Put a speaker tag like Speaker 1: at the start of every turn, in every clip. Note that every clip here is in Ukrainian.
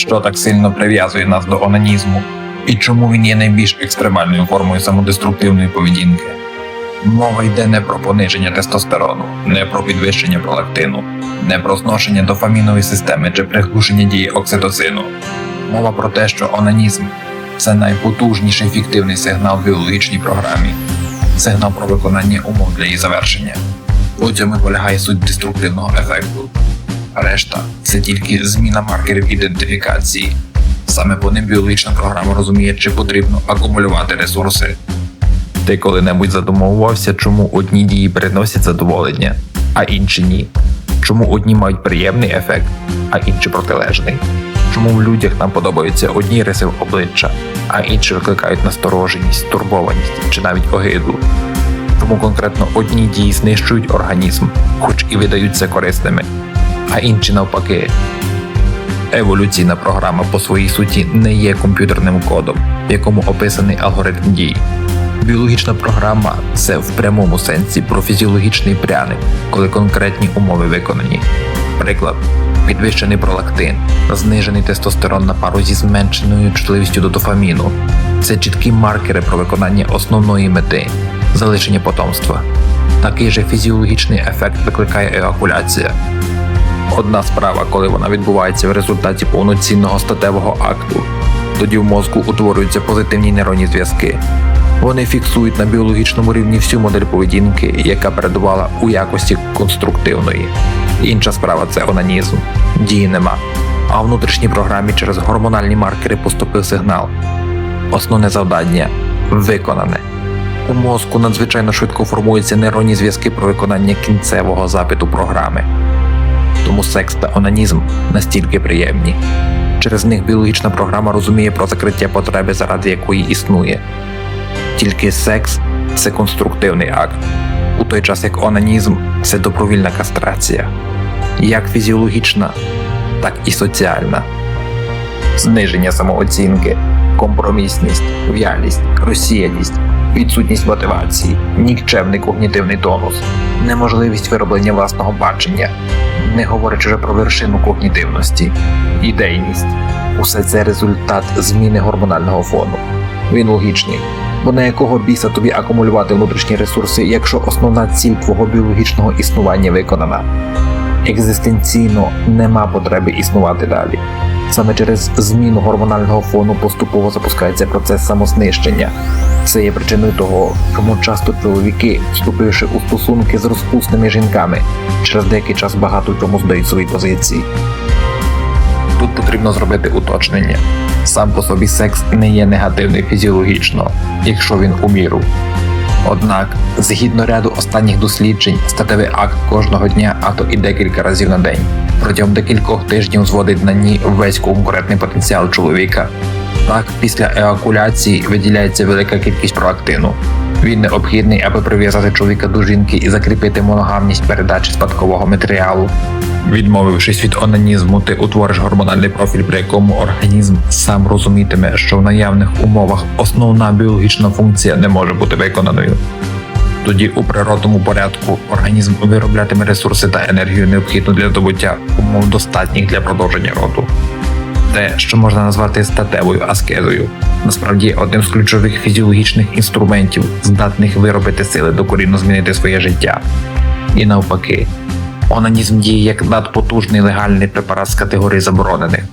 Speaker 1: Що так сильно прив'язує нас до онанізму? І чому він є найбільш екстремальною формою самодеструктивної поведінки? Мова йде не про пониження тестостерону, не про підвищення пролактину, не про зношення дофамінової системи чи приглушення дії окситоцину. Мова про те, що онанізм це найпотужніший фіктивний сигнал в біологічній програмі, сигнал про виконання умов для її завершення. У цьому полягає суть деструктивного ефекту. Решта це тільки зміна маркерів ідентифікації. Саме по ним біологічна програма розуміє, чи потрібно акумулювати ресурси. Ти коли-небудь задумувався, чому одні дії приносять задоволення, а інші ні? Чому одні мають приємний ефект, а інші протилежний? Чому в людях нам подобаються одні риси обличчя, а інші викликають настороженість, стурбованість чи навіть огиду? Чому конкретно одні дії знищують організм, хоч і видаються корисними, а інші навпаки? Еволюційна програма по своїй суті не є комп'ютерним кодом, в якому описаний алгоритм дій. Біологічна програма це в прямому сенсі про фізіологічний пряник, коли конкретні умови виконані. Приклад: підвищений пролактин, знижений тестостерон на пару зі зменшеною чутливістю до дофаміну. Це чіткі маркери про виконання основної мети залишення потомства. Такий же фізіологічний ефект викликає еакуляція. Одна справа, коли вона відбувається в результаті повноцінного статевого акту, тоді в мозку утворюються позитивні нейронні зв'язки. Вони фіксують на біологічному рівні всю модель поведінки, яка передувала у якості конструктивної. Інша справа це онанізм. Дії нема. А в внутрішній програмі через гормональні маркери поступив сигнал. Основне завдання виконане. У мозку надзвичайно швидко формуються нейронні зв'язки про виконання кінцевого запиту програми. Тому секс та онанізм настільки приємні. Через них біологічна програма розуміє про закриття потреби, заради якої існує. Тільки секс це конструктивний акт, у той час як онанізм це добровільна кастрація, як фізіологічна, так і соціальна. Зниження самооцінки, компромісність, в'ялість, розсіяність, відсутність мотивації, нікчемний когнітивний тонус, неможливість вироблення власного бачення, не говорячи вже про вершину когнітивності, ідейність. Усе це результат зміни гормонального фону. Він логічний. Бо на якого біса тобі акумулювати внутрішні ресурси, якщо основна ціль твого біологічного існування виконана? Екзистенційно нема потреби існувати далі. Саме через зміну гормонального фону поступово запускається процес самознищення. Це є причиною того, чому часто чоловіки, вступивши у стосунки з розпусними жінками, через деякий час багато чому здають свої позиції. Тут потрібно зробити уточнення. Сам по собі секс не є негативний фізіологічно, якщо він у міру. Однак, згідно ряду останніх досліджень, статевий акт кожного дня, а то і декілька разів на день, протягом декількох тижнів зводить на ній весь конкурентний потенціал чоловіка. Так, після еакуляції виділяється велика кількість пролактину. Він необхідний, аби прив'язати чоловіка до жінки і закріпити моногамність передачі спадкового матеріалу. Відмовившись від онанізму, ти утвориш гормональний профіль, при якому організм сам розумітиме, що в наявних умовах основна біологічна функція не може бути виконаною. Тоді у природному порядку організм вироблятиме ресурси та енергію необхідну для здобуття умов достатніх для продовження роду. Те, що можна назвати статевою аскезою, насправді одним з ключових фізіологічних інструментів, здатних виробити сили докорінно змінити своє життя. І навпаки, Онанізм діє як надпотужний легальний препарат з категорії заборонених,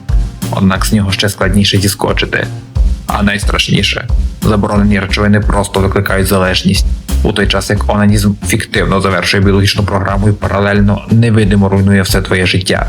Speaker 1: однак з нього ще складніше зіскочити. А найстрашніше заборонені речовини просто викликають залежність, у той час як онанізм фіктивно завершує біологічну програму і паралельно невидимо руйнує все твоє життя.